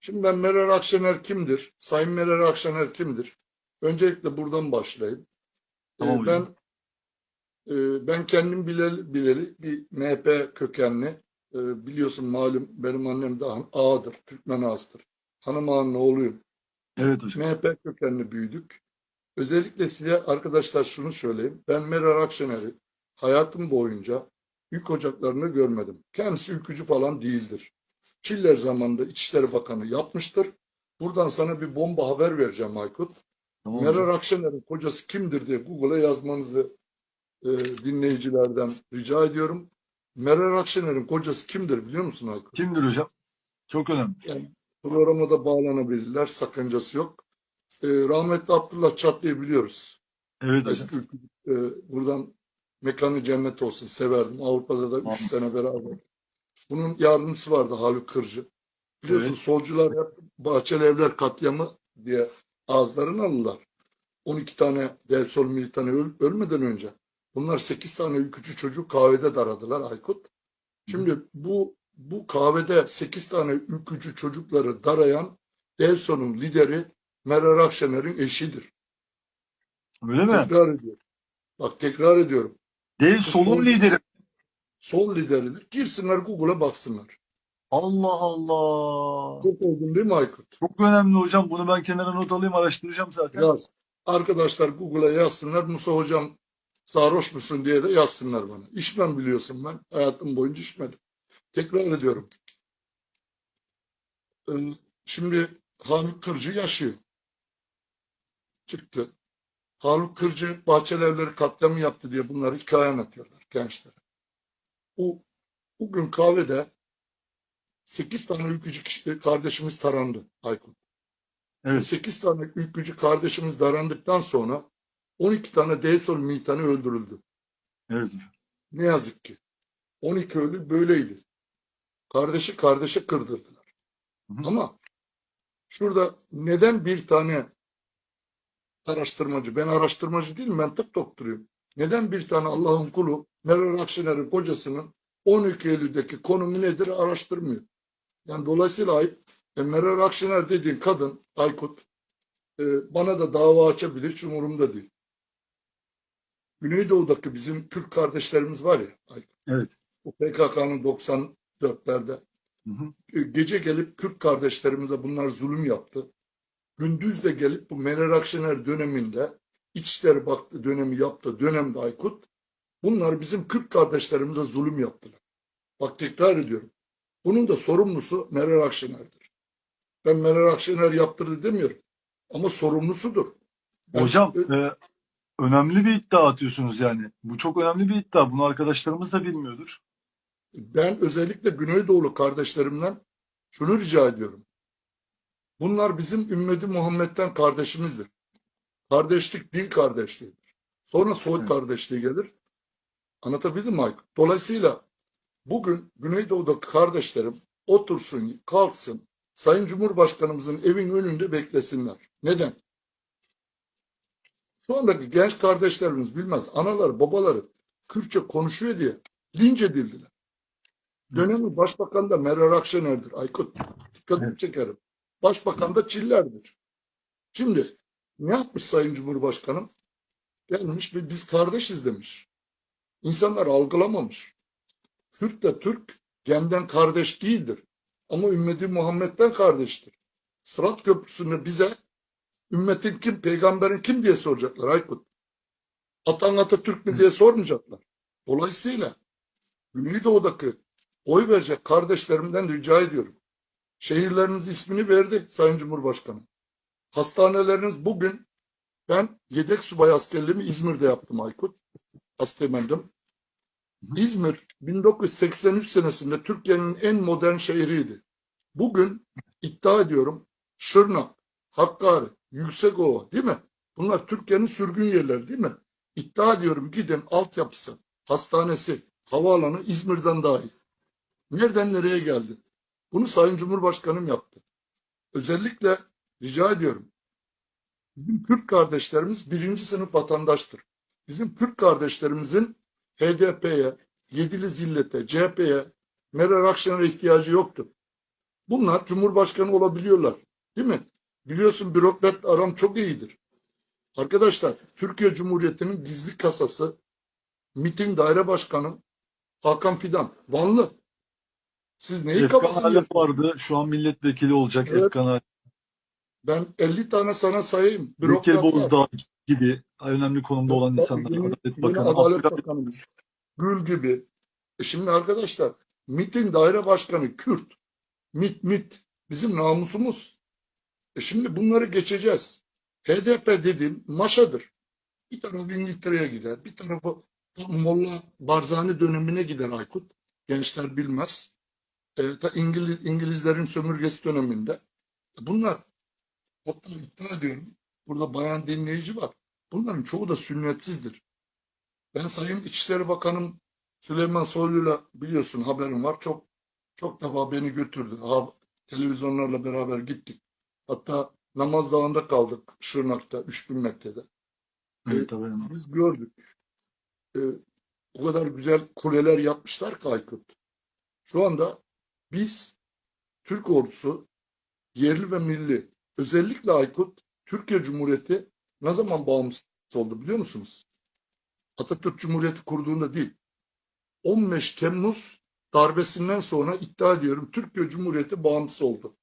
Şimdi ben Meral Akşener kimdir? Sayın Meral Akşener kimdir? Öncelikle buradan başlayayım. Ee, Tamam ben hocam. e, ben kendim bileli, bileli bir MHP kökenli e, biliyorsun malum benim annem de ağadır, Türkmen ağasıdır. Hanım ağanın oğluyum. Evet hocam. MHP kökenli büyüdük. Özellikle size arkadaşlar şunu söyleyeyim. Ben Meral Akşener'i hayatım boyunca yük ocaklarını görmedim. Kendisi ülkücü falan değildir. Çiller zamanında İçişleri Bakanı yapmıştır. Buradan sana bir bomba haber vereceğim Aykut. Tamam. Meral Akşener'in kocası kimdir diye Google'a yazmanızı e, dinleyicilerden rica ediyorum. Meral Akşener'in kocası kimdir biliyor musun Aykut? Kimdir hocam? Çok önemli. Yani programa da bağlanabilirler, sakıncası yok. E, rahmetli Abdullah Çatlı'yı biliyoruz. Evet hocam. Eski e, buradan mekanı cennet olsun, severdim. Avrupa'da da Tamam. 3 sene beraber. Bunun yardımcısı vardı Haluk Kırcı. Biliyorsun Evet. solcular hep Bahçeli Evler katliamı diye ağızlarını alırlar. 12 tane Del Sol militanı öl- ölmeden önce. Bunlar 8 tane ülkücü çocuk kahvede daradılar Aykut. Şimdi bu bu kahvede 8 tane ülkücü çocukları darayan Delsol'un lideri Meral Akşener'in eşidir. Öyle mi? Tekrar ediyorum. Bak tekrar ediyorum. Değil solun lideri. Sol lideridir. Girsinler Google'a baksınlar. Allah Allah. Çok oldun değil mi Aykut? Çok önemli hocam. Bunu ben kenara not alayım araştıracağım zaten. Yaz. Arkadaşlar Google'a yazsınlar. Musa hocam sarhoş musun diye de yazsınlar bana. İçmem biliyorsun ben. Hayatım boyunca içmedim. Tekrar ediyorum. Ee, Şimdi Haluk Kırcı yaşıyor. Çıktı. Haluk Kırcı Bahçeli Evleri katliamı yaptı diye bunları hikaye anlatıyorlar gençlere. Bu bugün kahvede 8 tane ülkücü kişi, kardeşimiz tarandı Aykut. Evet. 8 tane ülkücü kardeşimiz darandıktan sonra 12 tane DSOL militanı öldürüldü. Evet. Ne yazık ki. 12 ölü böyleydi. Kardeşi kardeşe kırdırdılar. Hı hı. Ama şurada neden bir tane araştırmacı, ben araştırmacı değilim, ben tıp doktoruyum. Neden bir tane Allah'ın kulu Meral Akşener'in kocasının 12 Eylül'deki konumu nedir araştırmıyor. Yani dolayısıyla. E, Meral Akşener dediğin kadın Aykut e, bana da dava açabilir hiç umurumda değil. Güneydoğu'daki bizim Türk kardeşlerimiz var ya Aykut. Evet. Bu PKK'nın 94'lerde Hı hı. e, gece gelip Kürt kardeşlerimize bunlar zulüm yaptı. Gündüz de gelip bu Meral Akşener döneminde İçişleri Baktı dönemi yaptı dönemde Aykut. Bunlar bizim Kürt kardeşlerimize zulüm yaptılar. Bak tekrar ediyorum. Bunun da sorumlusu Meral Akşener'dir. Ben Meral Akşener yaptırdı demiyorum. Ama sorumlusudur. Ben- Hocam e, e, önemli bir iddia atıyorsunuz yani. Bu çok önemli bir iddia. Bunu arkadaşlarımız da bilmiyordur. Ben özellikle Güneydoğulu kardeşlerimden şunu rica ediyorum. Bunlar bizim ümmeti Muhammed'den kardeşimizdir. Kardeşlik din kardeşliğidir. Sonra soy Evet. kardeşliği gelir. Anlatabildim mi Aykut? Dolayısıyla bugün Güneydoğu'daki kardeşlerim otursun, kalksın, Sayın Cumhurbaşkanımızın evin önünde beklesinler. Neden? Şu andaki genç kardeşlerimiz bilmez. Anaları, babaları Kürtçe konuşuyor diye linç edildiler. Dönemi başbakan da Meral Akşener'dir. Aykut, dikkatini Evet. çekerim. Başbakan da Çiller'dir. Şimdi ne yapmış Sayın Cumhurbaşkanım? Gelmiş ve biz kardeşiz demiş. İnsanlar algılamamış. Türk'le Türk genden kardeş değildir. Ama ümmeti Muhammed'den kardeştir. Sırat Köprüsü'nde bize ümmetin kim, peygamberin kim diye soracaklar Aykut. Atan Atatürk mü diye sormayacaklar. Dolayısıyla Güneydoğu'daki oy verecek kardeşlerimden rica ediyorum. Şehirleriniz ismini verdi Sayın Cumhurbaşkanı. Hastaneleriniz bugün ben yedek subay askerliğimi İzmir'de yaptım Aykut. Asteğmendim. İzmir 1983 senesinde Türkiye'nin en modern şehriydi. Bugün iddia ediyorum Şırnak, Hakkari, Yüksekova değil mi? Bunlar Türkiye'nin sürgün yerleri değil mi? İddia ediyorum gidin altyapısı, hastanesi, havaalanı İzmir'den daha iyi. Nereden nereye geldi? Bunu Sayın Cumhurbaşkanım yaptı. Özellikle rica ediyorum. Bizim Kürt kardeşlerimiz birinci sınıf vatandaştır. Bizim Kürt kardeşlerimizin HDP'ye, Yedili Zillet'e, CHP'ye, Meral Akşener'e ihtiyacı yoktur. Bunlar Cumhurbaşkanı olabiliyorlar. Değil mi? Biliyorsun bürokrat aram çok iyidir. Arkadaşlar Türkiye Cumhuriyeti'nin gizli kasası MİT'in daire başkanı Hakan Fidan. Vanlı. Siz neyi Efkan kafasını vardı. Şu an milletvekili olacak Evet. Efkan. Ben 50 tane sana sayayım. Bürokratlar. Gibi önemli konumda olan insanlar. yeni- Adalet Bakanı. Adalet Abdülhamit Bakanımız. Gül gibi. E şimdi arkadaşlar MİT'in daire başkanı Kürt. MİT MİT. Bizim namusumuz. E şimdi bunları geçeceğiz. HDP dediğim maşadır. Bir tarafı İngiltere'ye gider. Bir tarafı Molla Barzani dönemine gider Aykut. Gençler bilmez. E, ta İngiliz, İngilizlerin sömürgesi döneminde. Bunlar hatta iddia ediyorum. Burada bayan dinleyici var. Bunların çoğu da sünnetsizdir. Ben Sayın İçişleri Bakanım Süleyman Soylu'yla biliyorsun haberim var. Çok çok defa beni götürdü. Ha, televizyonlarla beraber gittik. Hatta namaz dağında kaldık Şırnak'ta 3000 metrede. Evet, var. Biz gördük. Ee, o kadar güzel kuleler yapmışlar ki Aykut. Şu anda biz Türk ordusu yerli ve milli özellikle Aykut Türkiye Cumhuriyeti ne zaman bağımsız oldu biliyor musunuz? Atatürk Cumhuriyeti kurduğunda değil. 15 Temmuz darbesinden sonra iddia ediyorum Türkiye Cumhuriyeti bağımsız oldu.